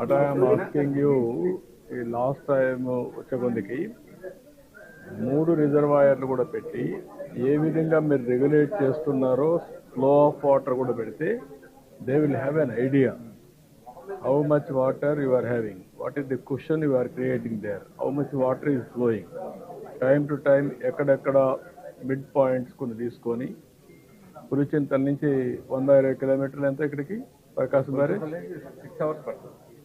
What I'm asking you ఈ last time వచ్చే కొందికి మూడు రిజర్వాయర్లు కూడా పెట్టి ఏ విధంగా మీరు రెగ్యులేట్ చేస్తున్నారో ఫ్లో ఆఫ్ వాటర్ కూడా పెడితే they will have an idea how much water you are having what is the question you are creating there how much water is flowing time to time ఎక్కడెక్కడ mid points కొన్ని తీసుకొని పులిచింతల నుంచి వంద ఇరవై కిలోమీటర్లు ఎంత ఇక్కడికి? ప్రకాశం బ్యారేజ్ సిక్స్ అవర్స్ పడుతుంది.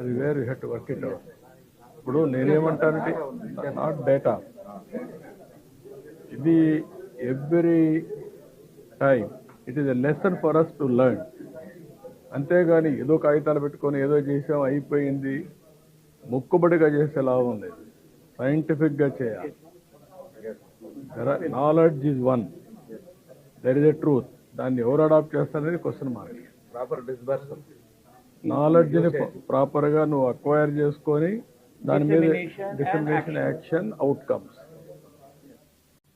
అది where you get work it out ఇప్పుడు నేనేమంటానంటే నాట్ డేటా ఇది every time it is a lesson for us to learn అంతేగాని ఏదో కాగితాలు పెట్టుకొని ఏదో చేసాం అయిపోయింది. మొక్కుబడిగా చేసే లాభం లేదు. సైంటిఫిక్గా చేయాలి. Knowledge is one there is a truth దాన్ని ఎవరు అడాప్ట్ చేస్తారనేది క్వశ్చన్ మార్క్ ప్రాపర్ డిస్బర్సల్ నాలెడ్జ్ని ప్రాపర్గా నువ్వు అక్వైర్ చేసుకొని దాని మీద డిసమినేషన్ యాక్షన్ అవుట్కమ్స్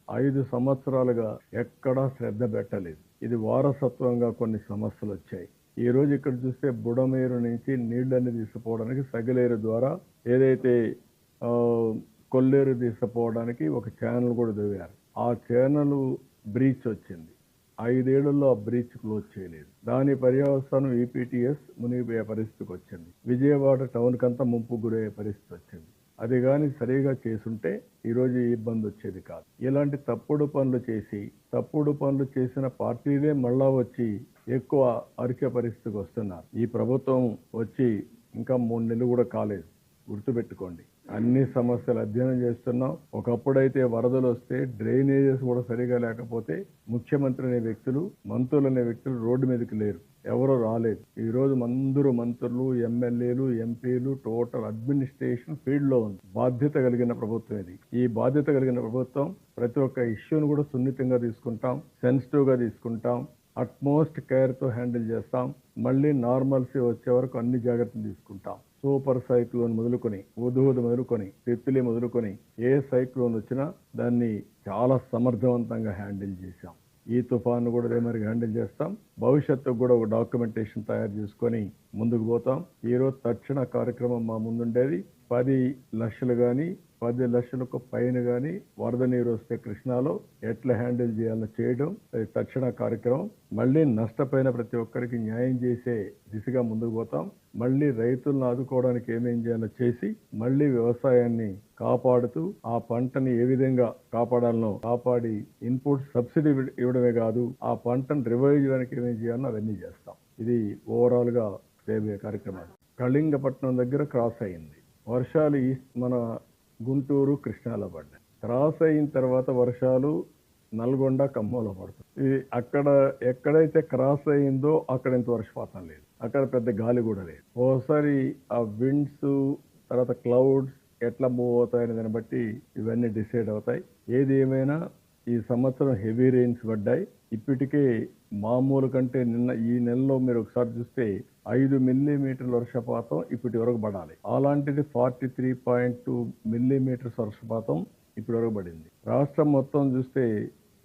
ఐదు సంవత్సరాలుగా ఎక్కడా శ్రద్ధ పెట్టలేదు. ఇది వారసత్వంగా కొన్ని సమస్యలు వచ్చాయి ఈ రోజు ఇక్కడ చూస్తే బుడమేరు నుంచి నీళ్ళని తీసుకుపోవడానికి సగిలేరు ద్వారా ఏదైతే కొల్లేరు తీసుకుపోవడానికి ఒక ఛానల్ కూడా దిగారు ఆ ఛానల్ బ్రీచ్ వచ్చింది. ఐదేళ్ళలో ఆ బ్రీచ్ క్లోజ్ చేయలేదు. దాని పర్యవసానం ఈపీటీఎస్ మునిగిపోయే పరిస్థితికి వచ్చింది. విజయవాడ టౌన్ కంతా ముంపు గురయ్యే పరిస్థితి వచ్చింది. అది కానీ సరిగా చేసుంటే ఈరోజు ఇబ్బంది వచ్చేది కాదు. ఇలాంటి తప్పుడు పనులు చేసి తప్పుడు పనులు చేసిన పార్టీలే మళ్ళా వచ్చి ఎక్కువ అరికే పరిస్థితికి వస్తున్నారు. ఈ ప్రభుత్వం వచ్చి ఇంకా మూడు నెలలు కూడా కాలేదు. గుర్తుపెట్టుకోండి. అన్ని సమస్యలు అధ్యయనం చేస్తున్నాం. ఒకప్పుడైతే వరదలు వస్తే డ్రైనేజెస్ కూడా సరిగా లేకపోతే ముఖ్యమంత్రి అనే వ్యక్తులు మంత్రులు అనే వ్యక్తులు రోడ్డు మీదకి లేరు. ఎవరు రాలేదు. ఈ రోజు అందరూ మంత్రులు ఎమ్మెల్యేలు ఎంపీలు టోటల్ అడ్మినిస్ట్రేషన్ ఫీల్డ్లో ఉంది. బాధ్యత కలిగిన ప్రభుత్వం ఇది. ఈ బాధ్యత కలిగిన ప్రభుత్వం ప్రతి ఒక్క ఇష్యూను కూడా సున్నితంగా తీసుకుంటాం సెన్సిటివ్గా తీసుకుంటాం. అట్మోస్ట్ కేర్తో హ్యాండిల్ చేస్తాం. మళ్ళీ నార్మల్సీ వచ్చే వరకు అన్ని జాగ్రత్తలు తీసుకుంటాం. సూపర్ సైక్లోన్ మొదలుకొని ఉదుహుదు మొదలుకొని తిత్లీ మొదలుకొని ఏ సైక్లోన్ వచ్చినా దాన్ని చాలా సమర్థవంతంగా హ్యాండిల్ చేశాం. ఈ తుఫాను కూడా అదే మరి హ్యాండిల్ చేస్తాం. భవిష్యత్తుకు కూడా ఒక డాక్యుమెంటేషన్ తయారు చేసుకొని ముందుకు పోతాం. ఈరోజు తక్షణ కార్యక్రమం మా ముందుండేది. పది లక్షలు కానీ పది లక్షలకు పైన కానీ వరద నీరు వస్తే కృష్ణాలో ఎట్లా హ్యాండిల్ చేయాలో చేయడం అది తక్షణ కార్యక్రమం. మళ్ళీ నష్టపోయిన ప్రతి ఒక్కరికి న్యాయం చేసే దిశగా ముందుకు పోతాం. మళ్ళీ రైతులను ఆదుకోవడానికి ఏమేం చేయాలో చేసి మళ్ళీ వ్యవసాయాన్ని కాపాడుతూ ఆ పంటని ఏ విధంగా కాపాడాలనో కాపాడి ఇన్పుట్ సబ్సిడీ ఇవ్వడమే కాదు ఆ పంటను రివైవ్ చేయడానికి ఏమేం చేయాలో అవన్నీ చేస్తాం. ఇది ఓవరాల్గా చేయబోయే కార్యక్రమాలు కళింగపట్నం దగ్గర క్రాస్ అయింది. వర్షాలు మన గుంటూరు కృష్ణాలో పడ్డాయి. క్రాస్ అయిన తర్వాత వర్షాలు నల్గొండ ఖమ్మంలో పడుతుంది ఇది అక్కడ ఎక్కడైతే క్రాస్ అయిందో అక్కడ ఇంత వర్షపాతం లేదు. అక్కడ పెద్ద గాలి కూడా లేదు. ఓసారి ఆ విండ్స్ తర్వాత క్లౌడ్స్ ఎట్లా మూవ్ అవుతాయనే దాన్ని బట్టి ఇవన్నీ డిసైడ్ అవుతాయి. ఏది ఏమైనా ఈ సంవత్సరం హెవీ రెయిన్స్ పడ్డాయి. ఇప్పటికే మామూలు కంటే నిన్న ఈ నెలలో మీరు ఒకసారి చూస్తే ఐదు మిల్లీమీటర్ల వర్షపాతం ఇప్పటి వరకు పడాలి. అలాంటిది forty three point two millimeters వర్షపాతం ఇప్పటి వరకు పడింది. రాష్ట్రం మొత్తం చూస్తే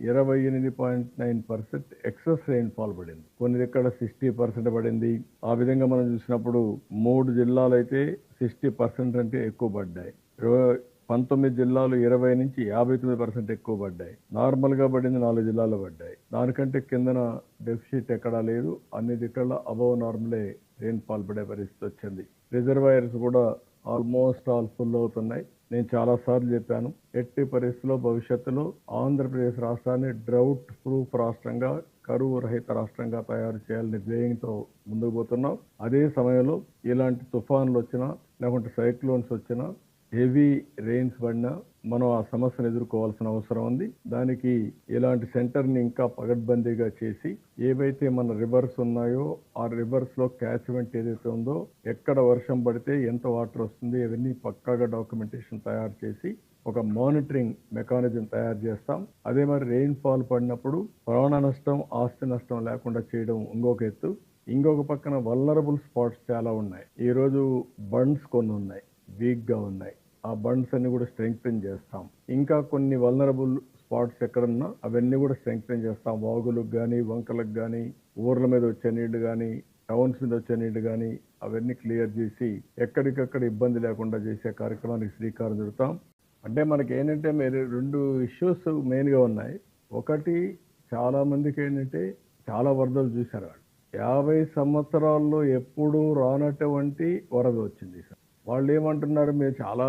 ఇరవై ఎనిమిది point nine percent excess rain పడింది. కొన్ని దగ్గర సిక్స్టీ పర్సెంట్ పడింది. ఆ విధంగా మనం చూసినప్పుడు మూడు జిల్లాలు అయితే సిక్స్టీ పర్సెంట్ అంటే ఎక్కువ పడ్డాయి. ఇరవై- పంతొమ్మిది జిల్లాలు ఇరవై నుంచి యాభై తొమ్మిది పర్సెంట్ ఎక్కువ పడ్డాయి. నార్మల్గా పడింది నాలుగు జిల్లాలు పడ్డాయి. దానికంటే కిందన డెఫిసిట్ ఎక్కడా లేదు. అన్ని దిక్కల అబవ్ నార్మలే రెయిన్ పడే పరిస్థితి వచ్చింది. రిజర్వాయర్స్ కూడా ఆల్మోస్ట్ ఆల్ ఫుల్ అవుతున్నాయి. నేను చాలా సార్లు చెప్పాను ఎట్టి పరిస్థితుల్లో భవిష్యత్తులో ఆంధ్రప్రదేశ్ రాష్ట్రాన్ని డ్రౌట్ ప్రూఫ్ రాష్ట్రంగా కరువు రహిత రాష్ట్రంగా తయారు చేయాలనే ధ్యేయంతో ముందుకు పోతున్నాం. అదే సమయంలో ఇలాంటి తుఫాన్లు వచ్చినా లేకుంటే సైక్లోన్స్ వచ్చినా హెవీ రెయిన్స్ పడినా మనం ఆ సమస్యను ఎదుర్కోవాల్సిన అవసరం ఉంది. దానికి ఇలాంటి సెంటర్ని ఇంకా పగడ్బందీగా చేసి ఏవైతే మన రివర్స్ ఉన్నాయో ఆ రివర్స్లో క్యాచ్మెంట్ ఏదైతే ఉందో ఎక్కడ వర్షం పడితే ఎంత వాటర్ వస్తుంది అవన్నీ పక్కాగా డాక్యుమెంటేషన్ తయారు చేసి ఒక మానిటరింగ్ మెకానిజం తయారు చేస్తాం. అదే మరి రెయిన్ ఫాల్ పడినప్పుడు ప్రాణ నష్టం ఆస్తి నష్టం లేకుండా చేయడం ఇంకొక ఎత్తు. ఇంకొక పక్కన వల్లరబుల్ స్పాట్స్ చాలా ఉన్నాయి. ఈరోజు బండ్స్ కొన్ని ఉన్నాయి వీక్గా ఉన్నాయి. ఆ బండ్స్ అన్ని కూడా స్ట్రెంగ్తెన్ చేస్తాం. ఇంకా కొన్ని వల్నరబుల్ స్పాట్స్ ఎక్కడున్నా అవన్నీ కూడా స్ట్రెంగ్తెన్ చేస్తాం. వాగులకు కానీ వంకలకు కానీ ఊర్ల మీద వచ్చే నీళ్ళు కానీ టౌన్స్ మీద వచ్చే నీళ్ళు కానీ అవన్నీ క్లియర్ చేసి ఎక్కడికక్కడ ఇబ్బంది లేకుండా చేసే కార్యక్రమానికి శ్రీకారం చుడతాం. అంటే మనకి ఏంటంటే మీరు రెండు ఇష్యూస్ మెయిన్గా ఉన్నాయి. ఒకటి చాలామందికి ఏంటంటే చాలా వరదలు చూశారు వాళ్ళు. యాభై సంవత్సరాల్లో ఎప్పుడూ రానటువంటి వరద వచ్చింది సార్. వాళ్ళు ఏమంటున్నారు మేము చాలా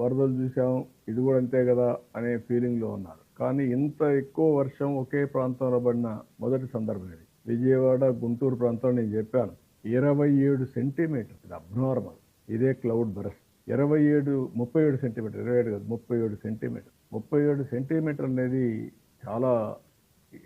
వరదలు చూసాం ఇది కూడా అంతే కదా అనే ఫీలింగ్లో ఉన్నారు. కానీ ఇంత ఎక్కువ వర్షం ఒకే ప్రాంతంలో పడిన మొదటి సందర్భం ఇది. విజయవాడ గుంటూరు ప్రాంతం నేను చెప్పాను ఇరవై ఏడు సెంటీమీటర్ ఇది అబ్నార్మల్ ఇదే క్లౌడ్ బరస్ట్ ఇరవై ఏడు ముప్పై ఏడు సెంటీమీటర్ ఇరవై ఏడు కాదు ముప్పై ఏడు సెంటీమీటర్ ముప్పై ఏడు సెంటీమీటర్ అనేది చాలా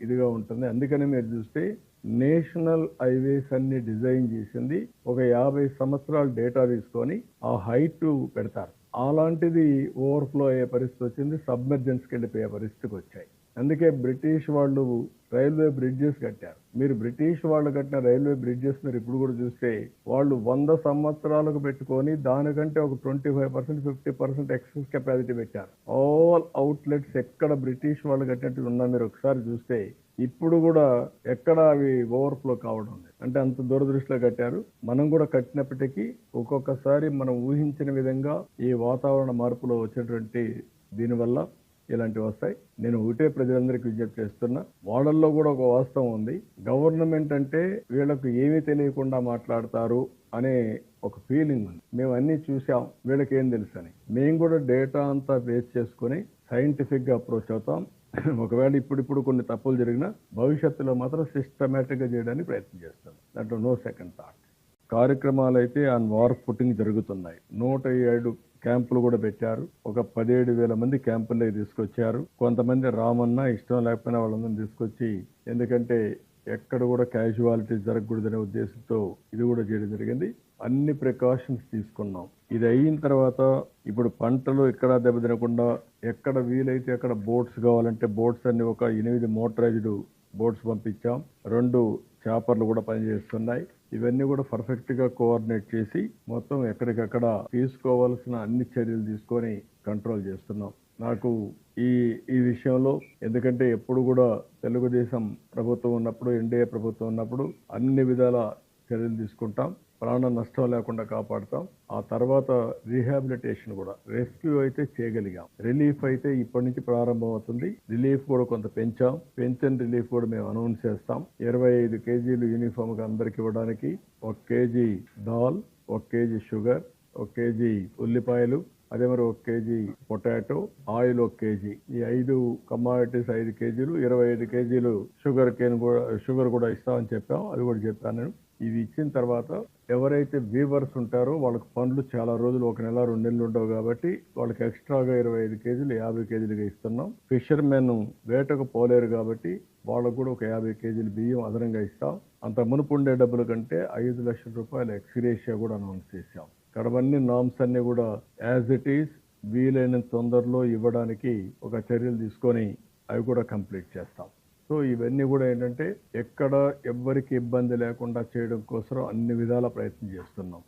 ఇదిగా ఉంటుంది. అందుకని మీరు చూస్తే నేషనల్ హైవేస్ అన్ని డిజైన్ చేసింది. ఒక యాభై సంవత్సరాల డేటా తీసుకొని ఆ హైట్ పెడతారు. అలాంటిది ఓవర్ఫ్లో అయ్యే పరిస్థితి వచ్చింది. సబ్మెర్జెన్స్కి వెళ్ళిపోయే పరిస్థితికి వచ్చాయి. అందుకే బ్రిటిష్ వాళ్ళు రైల్వే బ్రిడ్జెస్ కట్టారు. మీరు బ్రిటిష్ వాళ్ళు కట్టిన రైల్వే బ్రిడ్జెస్ మీరు ఇప్పుడు కూడా చూస్తే వాళ్ళు వంద సంవత్సరాలకు పెట్టుకొని దానికంటే ఒక twenty five percent fifty percent excess capacity పెట్టారు. ఆల్ అవుట్లెట్స్ ఎక్కడ బ్రిటిష్ వాళ్ళు కట్టినట్టు ఉన్నా మీరు ఒకసారి చూస్తే ఇప్పుడు కూడా ఎక్కడ అవి ఓవర్ఫ్లో కావడం లేదు. అంటే అంత దూరదృష్టిలో కట్టారు. మనం కూడా కట్టినప్పటికీ ఒక్కొక్కసారి మనం ఊహించిన విధంగా ఈ వాతావరణ మార్పులో వచ్చేటువంటి దీనివల్ల ఇలాంటివి వస్తాయి. నేను ఒకటే ప్రజలందరికీ విజ్ఞప్తి చేస్తున్నా. వాళ్ళల్లో కూడా ఒక వాస్తవం ఉంది. గవర్నమెంట్ అంటే వీళ్ళకు ఏమీ తెలియకుండా మాట్లాడతారు అనే ఒక ఫీలింగ్ ఉంది. మేము అన్నీ చూసాం వీళ్ళకి ఏం తెలుసు అని మేము కూడా డేటా అంతా బేస్ చేసుకుని సైంటిఫిక్గా అప్రోచ్ అవుతాం. ఒకవేళ ఇప్పుడిప్పుడు కొన్ని తప్పులు జరిగినా భవిష్యత్తులో మాత్రం సిస్టమేటిక్గా చేయడానికి ప్రయత్నం చేస్తాం. దాంట్లో నో సెకండ్ థాట్ కార్యక్రమాలు అయితే ఆన్ వార్ ఫుటింగ్ జరుగుతున్నాయి. నూట ఏడు క్యాంపులు కూడా పెట్టారు. ఒక పదిహేడు వేల మంది క్యాంపుల్లోకి తీసుకొచ్చారు. కొంతమంది రామన్న ఇష్టం లేకపోయినా వాళ్ళందరినీ తీసుకొచ్చి ఎందుకంటే ఎక్కడ కూడా క్యాజువాలిటీ జరగకూడదనే ఉద్దేశంతో ఇది కూడా చేయడం జరిగింది. అన్ని ప్రికాషన్స్ తీసుకున్నాం. ఇది అయిన తర్వాత ఇప్పుడు పంటలు ఎక్కడ దెబ్బతినకుండా ఎక్కడ వీలైతే అక్కడ బోట్స్ కావాలంటే బోట్స్ అన్ని ఒక ఎనిమిది మోటరైజ్డ్ బోట్స్ పంపించాం. రెండు చేపర్లు కూడా పనిచేస్తున్నాయి. ఇవన్నీ కూడా పర్ఫెక్ట్గా కోఆర్డినేట్ చేసి మొత్తం ఎక్కడికక్కడ తీసుకోవాల్సిన అన్ని చర్యలు తీసుకొని కంట్రోల్ చేస్తున్నాం. నాకు ఈ ఈ విషయంలో ఎందుకంటే ఎప్పుడు కూడా తెలుగుదేశం ప్రభుత్వం ఉన్నప్పుడు ఎన్డీఏ ప్రభుత్వం ఉన్నప్పుడు అన్ని విధాల చర్యలు తీసుకుంటాం. ప్రాణ నష్టం లేకుండా కాపాడతాం. ఆ తర్వాత రీహాబిలిటేషన్ కూడా రెస్క్యూ అయితే చేయగలిగాం. రిలీఫ్ అయితే ఇప్పటి నుంచి ప్రారంభం అవుతుంది రిలీఫ్ కూడా కొంత పెంచాం. పెన్షన్ రిలీఫ్ కూడా మేము అనౌన్స్ చేస్తాం. ఇరవై ఐదు కేజీలు యూనిఫామ్కి అందరికి ఇవ్వడానికి ఒక కేజీ దాల్ ఒక కేజీ షుగర్ ఒక కేజీ ఉల్లిపాయలు అదే మరి ఒక కేజీ పొటాటో ఆయిల్ ఒక కేజీ. ఈ ఐదు కమాడిటీస్ ఐదు కేజీలు ఇరవై ఐదు కేజీలు షుగర్ కేన్ కూడా షుగర్ కూడా ఇస్తామని చెప్పాం. అది కూడా చెప్పాను నేను. ఇవి ఇచ్చిన తర్వాత ఎవరైతే వీవర్స్ ఉంటారో వాళ్ళకి పనులు చాలా రోజులు ఒక నెల రెండు నెలలు ఉండవు కాబట్టి వాళ్ళకి ఎక్స్ట్రాగా ఇరవై ఐదు కేజీలు యాభై కేజీలుగా ఇస్తున్నాం. ఫిషర్మెన్ వేటకు పోలేరు కాబట్టి వాళ్ళకు కూడా ఒక యాభై కేజీలు బియ్యం అదనంగా ఇస్తాం. అంత మునుపు ఉండే డబ్బుల కంటే ఐదు లక్షల రూపాయల ఎక్స్గ్రేషియా కూడా అనౌన్స్ చేశాం. కడవన్నీ నామ్స్ అన్ని కూడా యాజ్ ఇట్ ఈస్ వీలైనంత తొందరలో ఇవ్వడానికి ఒక చర్యలు తీసుకొని అవి కూడా కంప్లీట్ చేస్తాం. సో ఇవన్నీ కూడా ఏంటంటే ఎక్కడ ఎవ్వరికి ఇబ్బంది లేకుండా చేయడం కోసం అన్ని విధాల ప్రయత్నం చేస్తున్నాం.